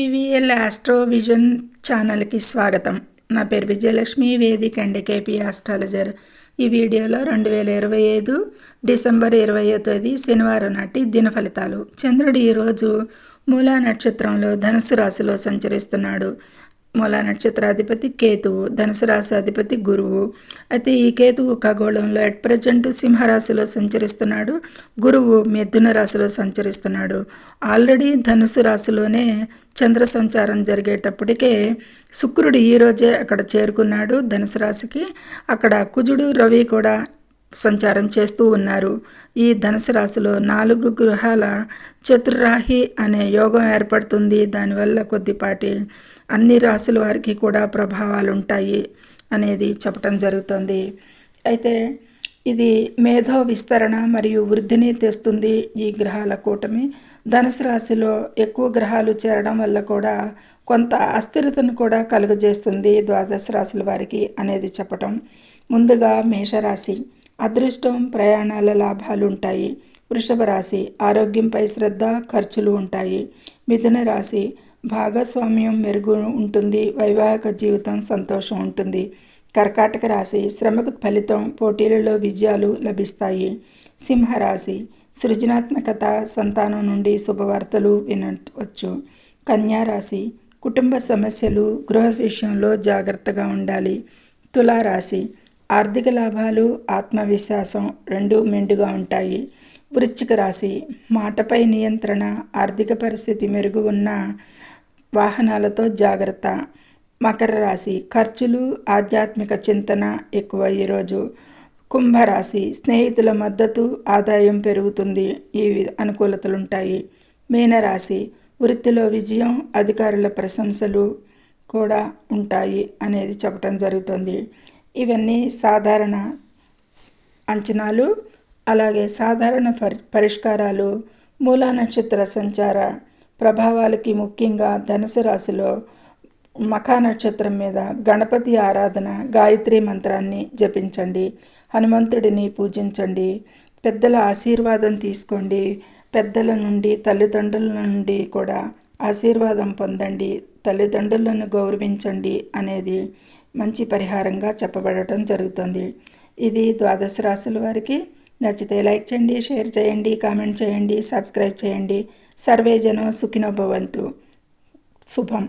VVL astro vision ఛానల్కి స్వాగతం. నా పేరు విజయలక్ష్మి వేదిక అండి కేపీ ఆస్ట్రాలజర్. ఈ వీడియోలో రెండు వేల ఇరవై ఐదు డిసెంబర్ ఇరవయో తేదీ శనివారం నాటి దిన ఫలితాలు. చంద్రుడు ఈరోజు మూలా నక్షత్రంలో ధనుసు రాశిలో సంచరిస్తున్నాడు. మూలా నక్షత్రాధిపతి కేతువు ధనుసు రాశి అధిపతి గురువు. అయితే ఈ కేతువు ఖగోళంలో ఎట్ ప్రజెంట్ సింహరాశిలో సంచరిస్తున్నాడు. గురువు మిథున రాశిలో సంచరిస్తున్నాడు. ఆల్రెడీ ధనుసు రాశిలోనే చంద్ర సంచారం జరిగేటప్పటికే శుక్రుడు ఈరోజే అక్కడ చేరుకున్నాడు ధనుసు రాశికి. అక్కడ కుజుడు రవి కూడా సంచారం చేస్తూ ఉన్నారు. ఈ ధనుసు రాశిలో నాలుగు గృహాల చతుర్రాహి అనే యోగం ఏర్పడుతుంది. దానివల్ల కొద్దిపాటి అన్ని రాశుల వారికి కూడా ప్రభావాలు ఉంటాయి అనేది చెప్పటం జరుగుతుంది. అయితే ఇది మేధో విస్తరణ మరియు వృద్ధిని తెస్తుంది ఈ గ్రహాల కూటమి. ధనుసు రాశిలో ఎక్కువ గ్రహాలు చేరడం వల్ల కూడా కొంత అస్థిరతను కూడా కలుగజేస్తుంది ద్వాదశ రాశుల వారికి అనేది చెప్పటం. ముందుగా మేషరాశి. అదృష్టం ప్రయాణాల లాభాలు ఉంటాయి వృషభ రాశి ఆరోగ్యంపై శ్రద్ధ ఖర్చులు ఉంటాయి. మిథున రాశి భాగస్వామ్యం మెరుగు ఉంటుంది వైవాహిక జీవితం సంతోషం ఉంటుంది. కర్కాటక రాశి శ్రమకు ఫలితం పోటీలలో విజయాలు లభిస్తాయి. సింహరాశి సృజనాత్మకత సంతానం నుండి శుభవార్తలు వినవచ్చు. కన్యారాశి కుటుంబ సమస్యలు గృహ విషయంలో జాగ్రత్తగా ఉండాలి. తులారాశి ఆర్థిక లాభాలు ఆత్మవిశ్వాసం రెండు మెండుగా ఉంటాయి. వృశ్చిక రాశి మాటపై నియంత్రణ ఆర్థిక పరిస్థితి మెరుగు ఉన్న వాహనాలతో జాగ్రత్త. మకర రాశి ఖర్చులు ఆధ్యాత్మిక చింతన ఎక్కువ ఈరోజు కుంభరాశి స్నేహితుల మద్దతు ఆదాయం పెరుగుతుంది. ఈ అనుకూలతలు ఉంటాయి మీనరాశి వృత్తిలో విజయం అధికారుల ప్రశంసలు కూడా ఉంటాయి అనేది చెప్పడం జరుగుతుంది. ఇవన్నీ సాధారణ అంచనాలు. అలాగే సాధారణ పరి పరిష్కారాలు మూలా నక్షత్ర సంచార ప్రభావాలకి ముఖ్యంగా ధనుసు రాశిలో మఖా నక్షత్రం మీద గణపతి ఆరాధన గాయత్రి మంత్రాన్ని జపించండి. హనుమంతుడిని పూజించండి. పెద్దల ఆశీర్వాదం తీసుకోండి. పెద్దల నుండి తల్లిదండ్రుల నుండి కూడా ఆశీర్వాదం పొందండి తల్లిదండ్రులను గౌరవించండి అనేది మంచి పరిహారంగా చెప్పబడటం జరుగుతుంది. ఇది ద్వాదశ రాశుల వారికి నచ్చితే లైక్ చేయండి షేర్ చేయండి కామెంట్ చేయండి సబ్స్క్రైబ్ చేయండి. సర్వే జనం సుఖినోభవంతు శుభం.